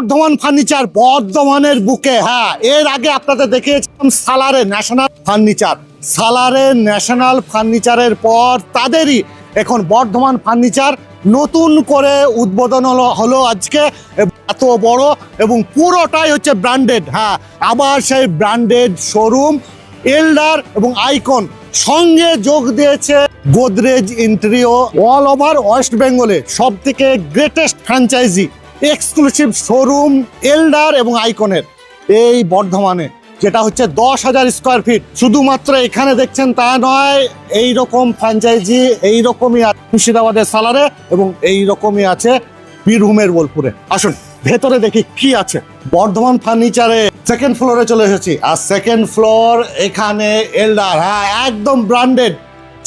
Bardhaman furniture, বর্ধমানের বুকে হ্যাঁ এর আগে আপনাদের দেখিয়েছিলাম সালারে ন্যাশনাল ফার্নিচার। সালারে ন্যাশনাল ফার্নিচারের পর তাদেরই এখন বর্ধমান ফার্নিচার নতুন করে উদ্বোধন হলো হলো আজকে এত বড় এবং পুরোটাই হচ্ছে ব্র্যান্ডেড হ্যাঁ আবার সেই ব্র্যান্ডেড শোরুম এল্ডার এবং আইকন সঙ্গে যোগ দিয়েছে Godrej Interio all over west বেঙ্গলে সব থেকে greatest franchise exclusive showroom Elder এবং আইকনের এই বর্ধমানে, যেটা হচ্ছে দশ হাজার স্কোয়ার ফিট শুধুমাত্র এখানে দেখছেন তা নয় এই রকম ফ্র্যাঞ্চাইজি এই রকমই মুর্শিদাবাদের সালারে এবং এই রকমই আছে বীরভূমের বোলপুরে। আসুন, ভেতরে দেখি কি আছে। বর্ধমান ফার্নিচারে সেকেন্ড ফ্লোরে চলে এসেছি। আর সেকেন্ড ফ্লোর এখানে এল্ডার হ্যাঁ একদম ব্র্যান্ডেড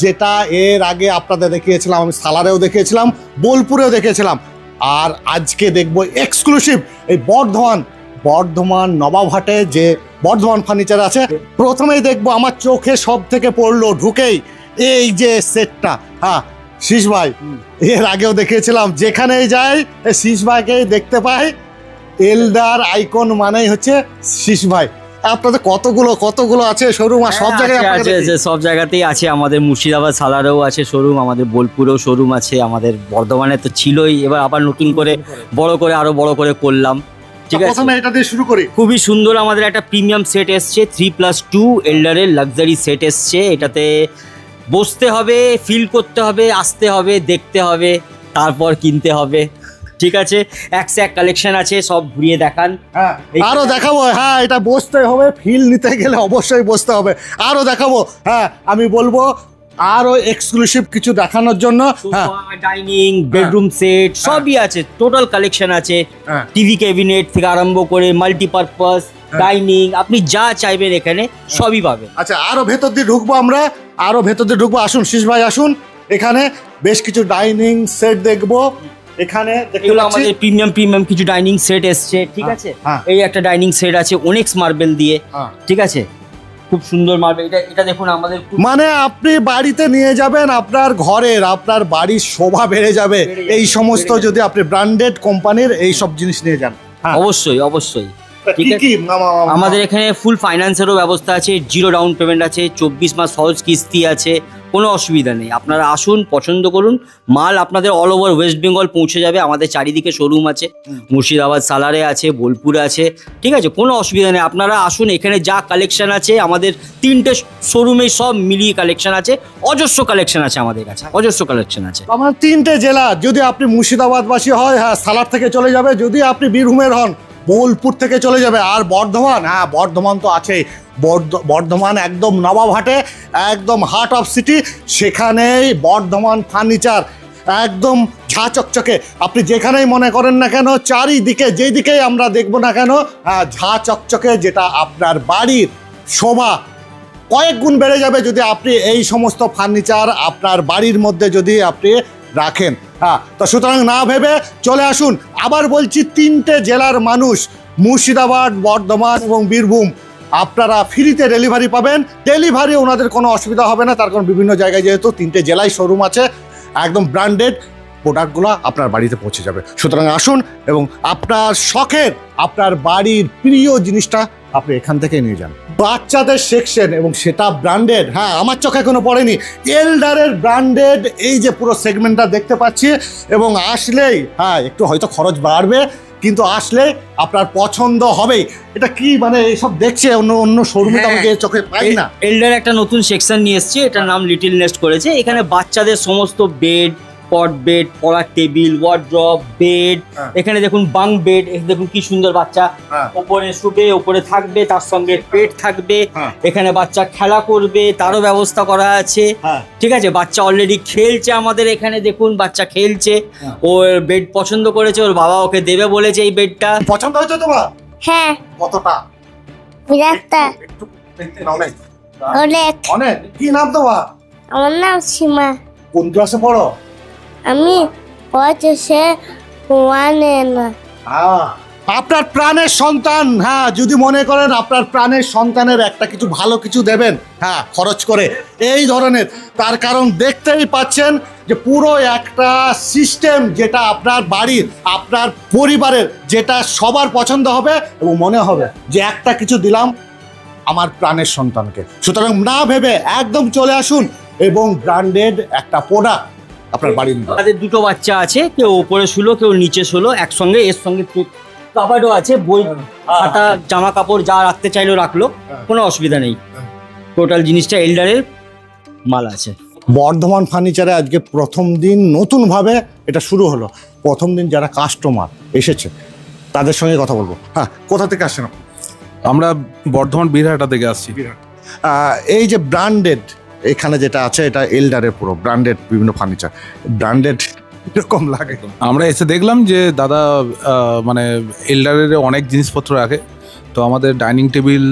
যেটা এর আগে আপনাদের দেখিয়েছিলাম, আমি সালারেও দেখিয়েছিলাম, বোলপুরেও দেখিয়েছিলাম। আর আজকে দেখব এক্সক্লুসিভ এই বর্ধমান বর্ধমান নবাবহাটে যে বর্ধমান ফার্নিচার আছে, প্রথমেই দেখব আমার চোখে সব থেকে পড়ল ঢুকেই এই যে সেটটা হ্যাঁ শীষ ভাই, এর আগেও দেখিয়েছিলাম, যেখানেই যাই শীষ ভাইকেই দেখতে পাই। এলডার আইকন মানেই হচ্ছে শীষ ভাই। আপনাদের কতগুলো কতগুলো আছে শোরুম আর সব হ্যাঁ, জায়গায় আছে, সব জায়গাতেই আছে। আমাদের মুর্শিদাবাদ সালারেও আছে শোরুম আমাদের বোলপুরেও শোরুম আছে আমাদের বর্ধমানে তো ছিলই। এবার আবার নতুন করে বড় করে আরও বড় করে করলাম। ঠিক আছে? প্রথমে এটা দিয়ে শুরু করি। খুবই সুন্দর আমাদের একটা প্রিমিয়াম সেট এসছে থ্রি প্লাস টু এল্ডারের লাক্সারি সেট এসছে। এটাতে বসতে হবে ফিল করতে হবে আসতে হবে দেখতে হবে তারপর কিনতে হবে। ঠিক আছে এক এক কালেকশন আছে সব ঘুরিয়ে দেখান। হ্যাঁ আরও দেখাবো হ্যাঁ এটা বসতে হবে ফিল নিতে গেলে অবশ্যই বসতে হবে। আরও দেখাবো হ্যাঁ আমি বলব আরও এক্সক্লুসিভ কিছু দেখানোর জন্য হ্যাঁ। ডাইনিং বেডরুম সেট সবই আছে টোটাল কালেকশন আছে। হ্যাঁ। টিভি ক্যাবিনেট থেকে আরম্ভ করে মাল্টিপারপাস ডাইনিং আপনি যা চাইবেন এখানে সবই পাবেন। আচ্ছা আরও ভেতর দিয়ে ঢুকবো আমরা আরও ভেতর দিয়ে ঢুকবো আসুন শীষ ভাই আসুন। এখানে বেশ কিছু ডাইনিং সেট দেখব। এখানে এগুলো আমাদের প্রিমিয়াম প্রিমিয়াম কিছু ডাইনিং সেট এসছে ঠিক হ্যাঁ, আছে? হ্যাঁ। এই একটা ডাইনিং সেট আছে অনেক্স মার্বেল দিয়ে হ্যাঁ। ঠিক আছে? খুব সুন্দর মার্বেল এটা এটা দেখুন আমাদের মানে আপনি বাড়িতে নিয়ে যাবেন আপনার ঘরের আপনার বাড়ির শোভা বেড়ে যাবে। এই সমস্ত যদি আপনি ব্র্যান্ডেড কোম্পানির এই সব জিনিস নিয়ে যান। অবশ্যই অবশ্যই। ঠিক আছে। আমাদের এখানে ফুল ফাইন্যান্সেরও ব্যবস্থা আছে জিরো ডাউন পেমেন্ট আছে চব্বিশ মাস সহজ কিস্তি আছে কোনো অসুবিধা নেই। আপনারা আসুন পছন্দ করুন মাল আপনাদের অল ওভার ওয়েস্ট বেঙ্গল পৌঁছে যাবে আমাদের চারিদিকে শোরুম আছে মুর্শিদাবাদ সালারে আছে বোলপুরে আছে ঠিক আছে কোনো অসুবিধা নেই। আপনারা আসুন এখানে যা কালেকশন আছে আমাদের তিনটে শোরুমে সব মিলিয়ে কালেকশন আছে অজস্র কালেকশন আছে আমাদের কাছে অজস্র কালেকশন আছে। আমার তিনটে জেলা যদি আপনি মুর্শিদাবাদবাসী হয় হ্যাঁ সালার থেকে চলে যাবে যদি আপনি বীরভূমের হন বোলপুর থেকে চলে যাবে। আর বর্ধমান হ্যাঁ বর্ধমান তো আছেই। বর্ধমান একদম নবাবহাটে, একদম হার্ট অফ সিটি সেখানেই বর্ধমান ফার্নিচার একদম ঝা চকচকে আপনি যেখানেই মনে করেন না কেন, চারিদিকে যেই দিকেই আমরা দেখব না কেন হ্যাঁ ঝা চকচকে যেটা আপনার বাড়ির শোভা কয়েক গুণ বেড়ে যাবে যদি আপনি এই সমস্ত ফার্নিচার আপনার বাড়ির মধ্যে যদি আপনি রাখেন। হ্যাঁ তো সুতরাং না ভেবে চলে আসুন। আবার বলছি, তিনটে জেলার মানুষ, মুর্শিদাবাদ, বর্ধমান এবং বীরভূম, আপনারা ফ্রিতে ডেলিভারি পাবেন। ডেলিভারি ওনাদের কোনো অসুবিধা হবে না, তার কারণ বিভিন্ন জায়গায় যেহেতু তিনটে জেলায় শোরুম আছে, একদম ব্র্যান্ডেড প্রোডাক্টগুলো আপনার বাড়িতে পৌঁছে যাবে। সুতরাং আসুন এবং আপনার শখের, আপনার বাড়ির প্রিয় জিনিসটা আপনি এখান থেকে নিয়ে যান। বাচ্চাদের সেকশন এবং সেটা ব্র্যান্ডেড হ্যাঁ আমার চোখে কোনো পড়েনি। এলডারের ব্র্যান্ডেড এই যে পুরো সেগমেন্টটা দেখতে পাচ্ছি এবং আসলেই হ্যাঁ একটু হয়তো খরচ বাড়বে কিন্তু আসলে আপনার পছন্দ হবেই। এটা কি মানে এইসব দেখছে? অন্য অন্য শোরুমে তো হ্যাঁ। আমাকে চোখে পাই না। এল্ডার একটা নতুন সেকশন নিয়ে এসছে এটার নাম লিটিল নেস্ট করেছে। এখানে বাচ্চাদের সমস্ত বেড কট বেড পড়ার টেবিল ওয়ার্ড্রপ বেড হ্যাঁ। এখানে দেখুন বাং বেড দেখুন কি সুন্দর বাচ্চা। হ্যাঁ। ওপরে শুবে ওপরে থাকবে তার সঙ্গে পেট থাকবে। হ্যাঁ। এখানে বাচ্চা খেলা করবে তারও ব্যবস্থা করা আছে। হ্যাঁ। ঠিক আছে বাচ্চা অলরেডি খেলছে আমাদের এখানে দেখুন বাচ্চা খেলছে। হ্যাঁ। ওর বেড পছন্দ করেছে ওর বাবা ওকে দেবে বলেছে এই বেডটা পছন্দ হয়েছে তোমার? হ্যাঁ। কতটা? বিরাটটা। অনেক। অনেক? কি নাম তোমার? আমার নাম সীমা। কোন ক্লাসে পড়ো? আমি পড়ছে ওয়ানে না। আপনার প্রাণের সন্তান হ্যাঁ যদি মনে করেন আপনার প্রাণের সন্তানের একটা কিছু ভালো কিছু দেবেন হ্যাঁ খরচ করে এই ধরনের, তার কারণ দেখতেই পাচ্ছেন যে পুরো একটা সিস্টেম যেটা আপনার বাড়ির, আপনার পরিবারের, যেটা সবার পছন্দ হবে এবং মনে হবে যে একটা কিছু দিলাম আমার প্রাণের সন্তানকে সুতরাং না ভেবে একদম চলে আসুন এবং ব্র্যান্ডেড একটা প্রোডাক্ট আপনার বাড়ির তাদের দুটো বাচ্চা আছে কেউ ওপরে শুলো কেউ নিচে শুলো একসঙ্গে এর সঙ্গে কাবাডও আছে বই খাতা জামা কাপড় যা রাখতে চাইলো রাখল কোনো অসুবিধা নেই। টোটাল জিনিসটা এল্ডারের মাল আছে। বর্ধমান ফার্নিচারে আজকে প্রথম দিন নতুনভাবে এটা শুরু হলো। প্রথম দিন যারা কাস্টমার এসেছে তাদের সঙ্গে কথা বলব। হ্যাঁ কোথা থেকে আসছেন? আমরা বর্ধমান বীরহাটা থেকে আসছি। এই যে ব্র্যান্ডেড এখানে যেটা আছে এটা এল্ডারের পুরো ব্র্যান্ডেড বিভিন্ন ফার্নিচার ব্র্যান্ডেড এরকম লাগে। আমরা এসে দেখলাম যে দাদা মানে এল্ডারের অনেক জিনিসপত্র রাখে। তো আমাদের ডাইনিং টেবিল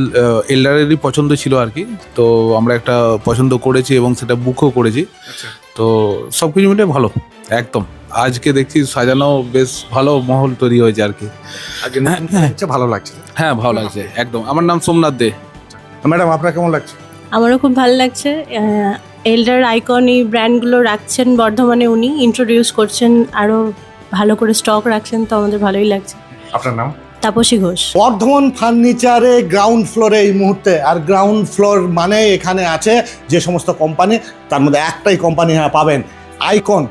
এল্ডারেরই পছন্দ ছিল আর কি। তো আমরা একটা পছন্দ করেছি এবং সেটা বুকও করেছি। তো সব কিছু মিলে ভালো একদম। আজকে দেখছি সাজানো বেশ ভালো মহল তৈরি হয়েছে আর কি। হচ্ছে, ভালো লাগছে। হ্যাঁ ভালো লাগছে একদম। আমার নাম সোমনাথ দে। ম্যাডাম আপনার কেমন লাগছে? আমারও খুব ভালো লাগছে। এল্ডার আইকন এই ব্র্যান্ডগুলো রাখছেন বর্ধমানে উনি ইন্ট্রোডিউস করছেন আরও ভালো করে স্টক রাখছেন তো আমাদের ভালোই লাগছে। আপনার নাম? তাপসী ঘোষ। বর্ধমান ফার্নিচারে গ্রাউন্ড ফ্লোরে এই মুহূর্তে আর গ্রাউন্ড ফ্লোর মানে এখানে আছে যে সমস্ত কোম্পানি তার মধ্যে একটাই কোম্পানি হ্যাঁ পাবেন আইকন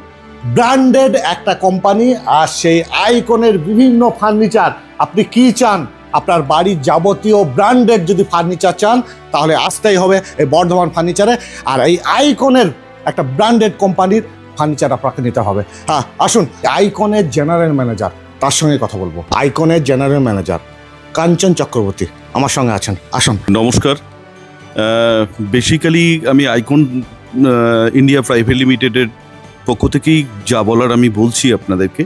ব্র্যান্ডেড একটা কোম্পানি আর সেই আইকনের বিভিন্ন ফার্নিচার আপনি কি চান? আপনার বাড়ির যাবতীয় ব্র্যান্ডেড যদি ফার্নিচার চান, তাহলে আসতেই হবে এই বর্ধমান ফার্নিচারে। আর এই আইকনের একটা ব্র্যান্ডেড কোম্পানির ফার্নিচার আপনাকে নিতে হবে। হ্যাঁ আসুন, আইকনের জেনারেল ম্যানেজার, তার সঙ্গে কথা বলব। আইকনের জেনারেল ম্যানেজার, কাঞ্চন চক্রবর্তী, আমার সঙ্গে আছেন, আসুন। নমস্কার। বেসিক্যালি আমি আইকন ইন্ডিয়া প্রাইভেট লিমিটেডের পক্ষ থেকেই যা বলার আমি বলছি আপনাদেরকে।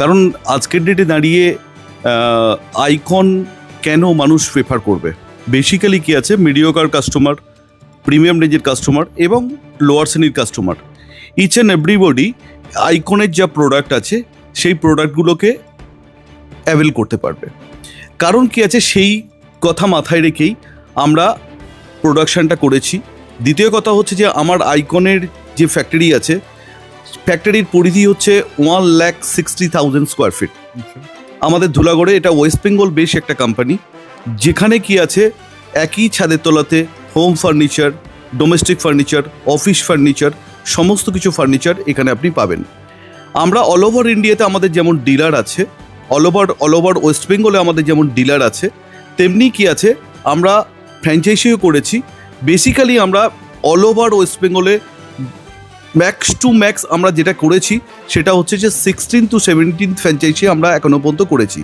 কারণ আজকের ডেটে দাঁড়িয়ে আইকন কেন মানুষ প্রেফার করবে? বেসিক্যালি কি আছে? মিডিওকার কাস্টমার প্রিমিয়াম রেঞ্জের কাস্টমার এবং লোয়ার শ্রেণির কাস্টমার ইচ অ্যান্ড এভরিবডি আইকনের যা প্রোডাক্ট আছে, সেই প্রোডাক্টগুলোকে অ্যাভেল করতে পারবে। কারণ কি আছে? সেই কথা মাথায় রেখেই আমরা প্রোডাকশানটা করেছি। দ্বিতীয় কথা হচ্ছে যে, আমার আইকনের যে ফ্যাক্টরি আছে ফ্যাক্টরির পরিধি হচ্ছে one lakh sixty thousand square feet আমাদের ধুলাগড়ে এটা ওয়েস্ট বেঙ্গল বেশ একটা কোম্পানি যেখানে কি আছে, একই ছাদের তলাতে home furniture domestic furniture office furniture সমস্ত কিছু ফার্নিচার এখানে আপনি পাবেন। আমরা অল ওভার ইন্ডিয়াতে আমাদের যেমন ডিলার আছে all over all over west বেঙ্গলে আমাদের যেমন ডিলার আছে, তেমনি কি আছে, আমরা ফ্র্যাঞ্চাইজিও করেছি। বেসিক্যালি আমরা অল ওভার ওয়েস্ট বেঙ্গলে ম্যাক্স টু ম্যাক্স আমরা যেটা করেছি, সেটা হচ্ছে যে সিক্সটিন টু সেভেন্টিন ফ্র্যাঞ্চাইজি আমরা এখনও পর্যন্ত করেছি।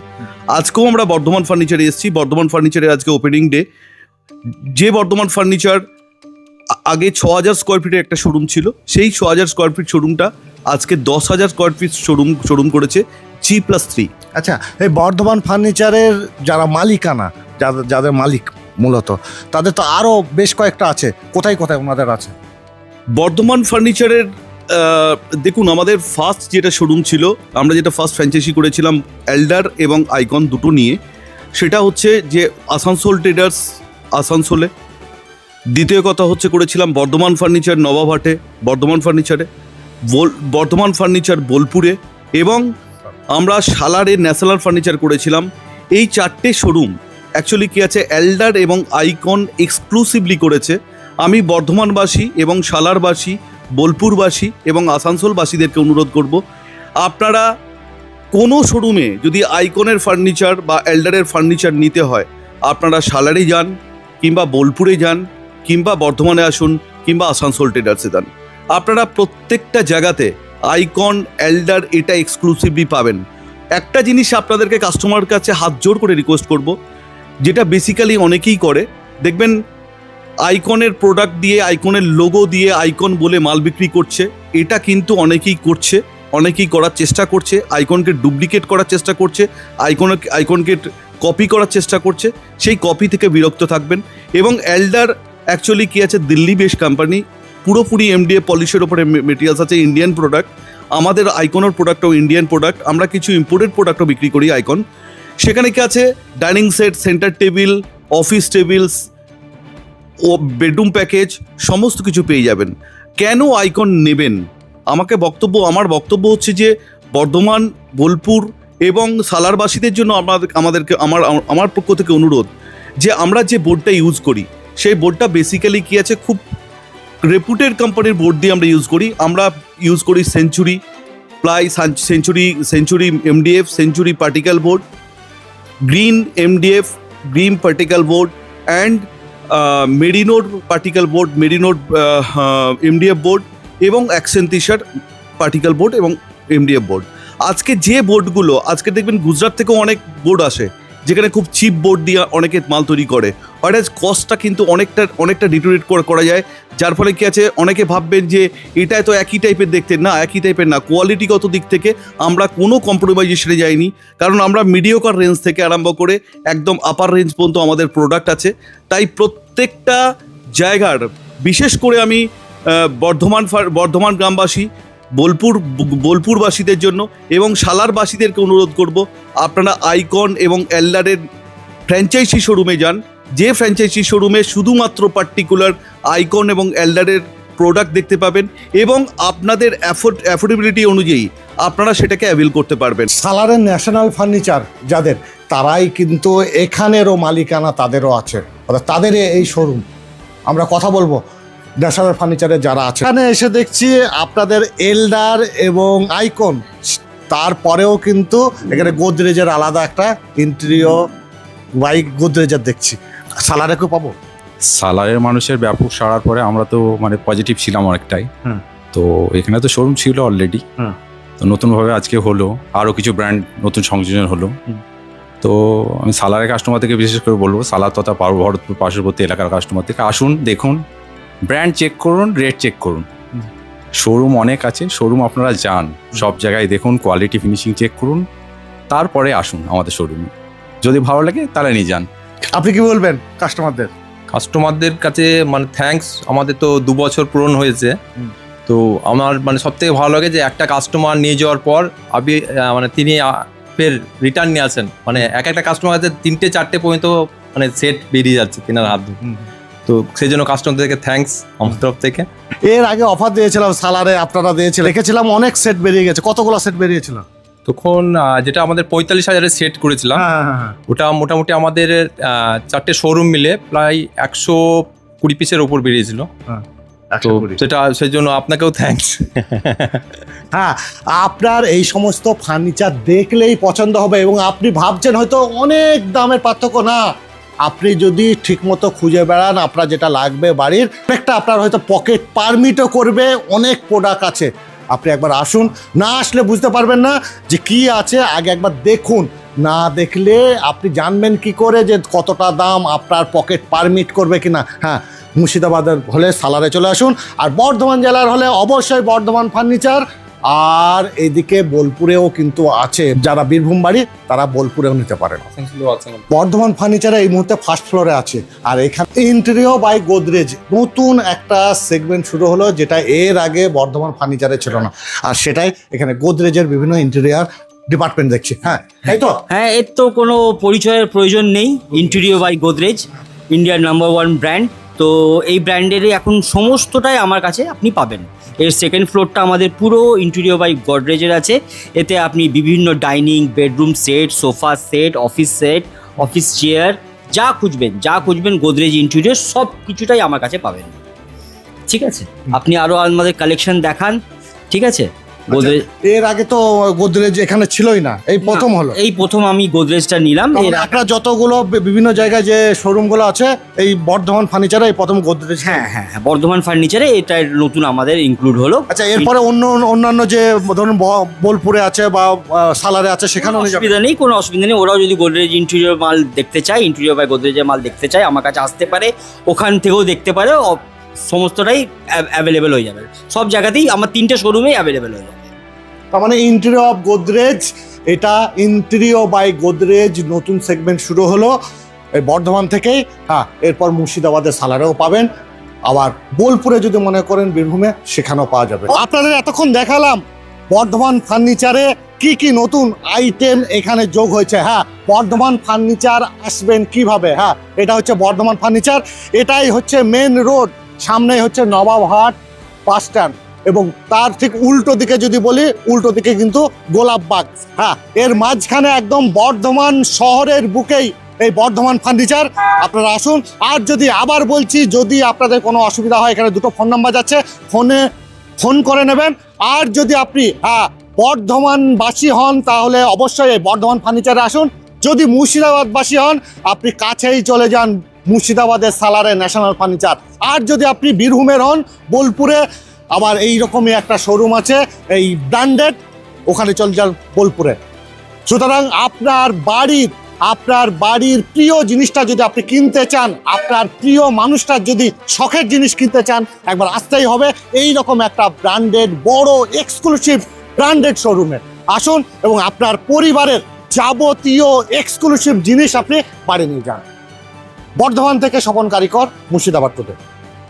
আজকেও আমরা বর্ধমান ফার্নিচারে এসেছি। বর্ধমান ফার্নিচারের আজকে ওপেনিং ডে যে বর্ধমান ফার্নিচার আগে ছ হাজার স্কোয়ার ফিটের একটা শোরুম ছিল, সেই ছ হাজার স্কোয়ার ফিট শোরুমটা আজকে দশ হাজার স্কোয়ার ফিট শোরুম শোরুম করেছে জি প্লাস থ্রি আচ্ছা এই বর্ধমান ফার্নিচারের যারা মালিকানা, যাদের যাদের মালিক মূলত, তাদের তো আরও বেশ কয়েকটা আছে। কোথায় কোথায় ওনাদের আছে? বর্ধমান ফার্নিচারের দেখুন আমাদের ফার্স্ট যেটা শোরুম ছিল, আমরা যেটা ফার্স্ট ফ্র্যাঞ্চাইজি করেছিলাম এল্ডার এবং আইকন দুটো নিয়ে, সেটা হচ্ছে যে আসানসোল ট্রেডার্স আসানসোলে। দ্বিতীয় কথা হচ্ছে করেছিলাম বর্ধমান ফার্নিচার নবাবহাটে, বর্ধমান ফার্নিচারে, বোল, বর্ধমান ফার্নিচার বোলপুরে এবং আমরা সালারে ন্যাশনাল ফার্নিচার করেছিলাম। এই চারটে শোরুম অ্যাকচুয়ালি কি আছে এল্ডার এবং আইকন এক্সক্লুসিভলি করেছে। আমি বর্ধমানবাসী এবং সালারবাসী, বোলপুরবাসী এবং আসানসোলবাসীদেরকে অনুরোধ করব, আপনারা কোনো শোরুমে যদি আইকনের ফার্নিচার বা এল্ডারের ফার্নিচার নিতে হয়, আপনারা সালারে যান কিংবা বোলপুরে যান কিংবা বর্ধমানে আসুন কিংবা আসানসোল ট্রেডার্সে যান। আপনারা প্রত্যেকটা জায়গাতে আইকন, এল্ডার এটা এক্সক্লুসিভলি পাবেন। একটা জিনিস আপনাদেরকে কাস্টমার কাছে হাত জোর করে রিকোয়েস্ট করব, যেটা বেসিক্যালি অনেকেই করে, দেখবেন আইকনের প্রোডাক্ট দিয়ে আইকনের লোগো দিয়ে আইকন বলে মাল বিক্রি করছে। এটা কিন্তু অনেকেই করছে, অনেকেই করার চেষ্টা করছে আইকনকে ডুপ্লিকেট করার চেষ্টা করছে আইকন আইকনকে কপি করার চেষ্টা করছে, সেই কপি থেকে বিরক্ত থাকবেন। এবং এল্ডার অ্যাকচুয়ালি কী আছে? দিল্লি বেশ কোম্পানি পুরোপুরি এমডিএ পলিশের ওপরে মেটেরিয়ালস আছে ইন্ডিয়ান প্রোডাক্ট আমাদের আইকনের প্রোডাক্টও ইন্ডিয়ান প্রোডাক্ট আমরা কিছু ইম্পোর্টেড প্রোডাক্টও বিক্রি করি আইকন সেখানে কি আছে? Dining set centre table office tables ও বেডরুম প্যাকেজ, সমস্ত কিছু পেয়ে যাবেন। কেন আইকন নেবেন? আমাকে বক্তব্য, আমার বক্তব্য হচ্ছে যে, বর্ধমান, বোলপুর এবং সালারবাসীদের জন্য আমাদের আমাদেরকে, আমার আমার পক্ষ থেকে অনুরোধ যে, আমরা যে বোর্ডটা ইউজ করি, সেই বোর্ডটা বেসিক্যালি কী আছে? খুব রেপুটেড কোম্পানির বোর্ড দিয়ে আমরা ইউজ করি। আমরা ইউজ করি Century Ply Century Century MDF Century particle board green MDF green particle board and মেরিনোর particle board মেরিনোর এমডিএফ বোর্ড এবং অ্যাক্সেন্টিসার পার্টিকেল বোর্ড এবং এমডিএফ বোর্ড। আজকে যে বোর্ডগুলো, আজকে দেখবেন গুজরাট থেকেও অনেক বোর্ড আসে, যেখানে খুব চিপ বোর্ড দিয়ে অনেকে মাল তৈরি করে। অর্থাৎ কস্টটা কিন্তু অনেকটা অনেকটা ডিটোরেট করা যায়। যার ফলে কি আছে, অনেকে ভাববেন যে এটা তো একই টাইপের দেখতে। না, একই টাইপের না। কোয়ালিটিগত দিক থেকে, আমরা কোনো কম্প্রোমাইজেশনে যাইনি। কারণ আমরা মিডিওকার রেঞ্জ থেকে আরম্ভ করে একদম আপার রেঞ্জ পর্যন্ত আমাদের প্রোডাক্ট আছে। তাই প্রত্যেকটা জায়গার, বিশেষ করে আমি বর্ধমান বর্ধমান গ্রামবাসী, বোলপুর, বোলপুরবাসীদের জন্য এবং সালারবাসীদেরকে অনুরোধ করব, আপনারা আইকন এবং এল্লারের ফ্র্যাঞ্চাইজি শোরুমে যান। যে ফ্র্যাঞ্চাইজি শোরুমে শুধুমাত্র পার্টিকুলার আইকন এবং এল্ডারের প্রোডাক্ট দেখতে পাবেন এবং আপনাদের অ্যাফোর্ড অ্যাফোর্ডেবিলিটি অনুযায়ী আপনারা সেটাকে অ্যাভেল করতে পারবেন। সালারের ন্যাশনাল ফার্নিচার যাদের, তারাই কিন্তু এখানেরও মালিকানা তাদেরও আছে। অর্থাৎ তাদের এই শোরুম আমরা কথা বলব ন্যাশনাল ফার্নিচারে যারা আছে। এখানে এসে দেখছি আপনাদের এলডার এবং আইকন তারপরেও কিন্তু এখানে গোদরেজের আলাদা একটা ইন্টেরিয়র বাইক গোদরেজের দেখছি। সালারেকেও পাবো? সালারের মানুষের ব্যাপক সারার পরে আমরা তো মানে পজিটিভ ছিলাম অনেকটাই। তো এখানে তো শোরুম ছিল অলরেডি তো নতুনভাবে আজকে হলো আরও কিছু ব্র্যান্ড নতুন সংযোজন হলো। তো আমি সালারের কাস্টমার থেকে বিশেষ করে বলব সালার তথা পার- ভরতপুর পার্শ্ববর্তী এলাকার কাস্টমার থেকে আসুন দেখুন ব্র্যান্ড চেক করুন রেট চেক করুন। শোরুম অনেক আছে শোরুম আপনারা যান সব জায়গায় দেখুন কোয়ালিটি ফিনিশিং চেক করুন তারপরে আসুন আমাদের শোরুমে যদি ভালো লাগে তাহলে নিয়ে যান। আপনি কি বলবেন কাস্টমারদের কাস্টমারদের কাছে মানে থ্যাঙ্কস আমাদের তো দু বছর পূরণ হয়েছে। তো আমার মানে সব থেকে ভালো লাগে যে একটা কাস্টমার নিয়ে যাওয়ার পর আপনি মানে তিনি ফের রিটার্ন নিয়ে আসেন। মানে এক একটা কাস্টমার কাছে তিনটে চারটে পর্যন্ত মানে সেট বেরিয়ে যাচ্ছে তিনার হাত। তো সেই জন্য কাস্টমারদেরকে থ্যাঙ্কস আমার তরফ থেকে। এর আগে অফার দিয়েছিলাম সালারে আপনারা দিয়েছিলেন রেখেছিলাম অনেক সেট বেরিয়ে গেছে। কতগুলো সেট বেরিয়েছিল? তখন যেটা আমাদের পঁয়তাল্লিশ হাজারের সেট করেছিলাম হ্যাঁ হ্যাঁ হ্যাঁ। ওটা মোটামুটি আমাদের চারটে শোরুম মিলে প্রায় একশো কুড়ি পিসের ওপর বেরিয়েছিল। তো সেটা সেই জন্য আপনাকেও থ্যাঙ্কস হ্যাঁ আপনার এই সমস্ত ফার্নিচার দেখলেই পছন্দ হবে এবং আপনি ভাবছেন হয়তো অনেক দামের পার্থক্য। না আপনি যদি ঠিকমতো খুঁজে বেড়ান আপনার যেটা লাগবে বাড়ির একটা আপনার হয়তো পকেট পারমিটও করবে অনেক প্রোডাক্ট আছে। আপনি একবার আসুন। না আসলে বুঝতে পারবেন না যে কি আছে। আগে একবার দেখুন। না দেখলে আপনি জানবেন কি করে যে কতটা দাম, আপনার পকেট পারমিট করবে কি না হ্যাঁ মুর্শিদাবাদের হলে সালারে চলে আসুন। আর বর্ধমান জেলার হলে অবশ্যই বর্ধমান ফার্নিচার আর এদিকে বোলপুরেও কিন্তু আছে যারা বীরভূম বাড়ি তারা বোলপুরেও নিতে পারেন বর্ধমান ফার্নিচারে এই মুহূর্তে ফার্স্ট ফ্লোরে আছে। আর এখানে ইন্টেরিয়র বাই গোদরেজ নতুন একটা সেগমেন্ট শুরু হলো যেটা এর আগে বর্ধমান ফার্নিচারে ছিল না। আর সেটাই এখানে গোদরেজের বিভিন্ন ইন্টেরিয়ার ডিপার্টমেন্ট দেখছি। হ্যাঁ তাই তো? হ্যাঁ এর তো কোনো পরিচয়ের প্রয়োজন নেই। ইন্টেরিয়র বাই গোদরেজ ইন্ডিয়ার নাম্বার ওয়ান ব্র্যান্ড তো এই ব্র্যান্ডেরই এখন সমস্তটাই আমার কাছে আপনি পাবেন। এর সেকেন্ড ফ্লোরটা আমাদের পুরো ইন্টেরিয়র বাই গডরেজের আছে। এতে আপনি বিভিন্ন dining bedroom set sofa set office set office chair যা খুঁজবেন যা খুঁজবেন গোদরেজ ইন্টেরিয়র সব কিছুটাই আমার কাছে পাবেন। ঠিক আছে? আপনি আরও আমাদের কালেকশন দেখান। ঠিক আছে? গোদরেজ এর আগে তো গোদরেজ এখানে ছিলই না এই প্রথম হলো। এই প্রথম আমি গোদরেজটা নিলাম এর আপনার যতগুলো বিভিন্ন জায়গায় যে শোরুমগুলো আছে এই বর্ধমান ফার্নিচারে এই প্রথম গোদরেজ হ্যাঁ হ্যাঁ হ্যাঁ বর্ধমান ফার্নিচারে এটা নতুন আমাদের ইনক্লুড হলো। আচ্ছা এরপরে অন্য অন্যান্য যে ধরুন বোলপুরে আছে বা সালারে আছে সেখানে অসুবিধা নেই কোনো অসুবিধা নেই ওরাও যদি গোদরেজ ইন্টেরিয়র মাল দেখতে চায় ইন্টেরিয়র বা গোদরেজের মাল দেখতে চায় আমার কাছে আসতে পারে ওখান থেকেও দেখতে পারে সমস্তটাই অ্যাভেলেবেল হয়ে যাবে। সব জায়গাতেই আমার তিনটে শোরুমেই অ্যাভেলেবেল হয়ে যাবে। তার মানে ইন্টেরিয়র অফ গোদরেজ এটা ইন্টেরিয়র বাই গোদরেজ নতুন সেগমেন্ট শুরু হলো। বর্ধমান থেকেই হ্যাঁ এরপর মুর্শিদাবাদের সালারেও পাবেন। আবার বোলপুরে যদি মনে করেন বীরভূমে, সেখানেও পাওয়া যাবে। আপনাদের এতক্ষণ দেখালাম বর্ধমান ফার্নিচারে কি কি নতুন আইটেম এখানে যোগ হয়েছে। হ্যাঁ বর্ধমান ফার্নিচার আসবেন কীভাবে? হ্যাঁ এটা হচ্ছে বর্ধমান ফার্নিচার এটাই হচ্ছে মেন রোড সামনেই হচ্ছে নবাবহাট বাস স্ট্যান্ড এবং তার ঠিক উল্টো দিকে যদি বলি, উল্টো দিকে কিন্তু গোলাপবাগ হ্যাঁ এর মাঝখানে একদম বর্ধমান শহরের বুকেই এই বর্ধমান ফার্নিচার আপনারা আসুন, আর যদি আবার বলছি, যদি আপনাদের কোনো অসুবিধা হয়, এখানে দুটো ফোন নাম্বার যাচ্ছে ফোনে ফোন করে নেবেন। আর যদি আপনি হ্যাঁ বর্ধমানবাসী হন, তাহলে অবশ্যই এই বর্ধমান ফার্নিচারে আসুন। যদি মুর্শিদাবাদবাসী হন, আপনি কাছেই চলে যান মুর্শিদাবাদের সালারে ন্যাশনাল ফার্নিচার। আর যদি আপনি বীরভূমের হন, বোলপুরে আবার এই রকমই একটা শোরুম আছে, এই ব্র্যান্ডেড ওখানে চলে যান বোলপুরে। সুতরাং আপনার বাড়ির আপনার বাড়ির প্রিয় জিনিসটা যদি আপনি কিনতে চান, আপনার প্রিয় মানুষটার যদি শখের জিনিস কিনতে চান, একবার আসতেই হবে এই রকম একটা ব্র্যান্ডেড বড় এক্সক্লুসিভ ব্র্যান্ডেড শোরুমে আসুন এবং আপনার পরিবারের যাবতীয় এক্সক্লুসিভ জিনিস আপনি বাড়ি নিয়ে যান। বর্ধমান থেকে স্বপন কারিকর মুর্শিদাবাদ টুডে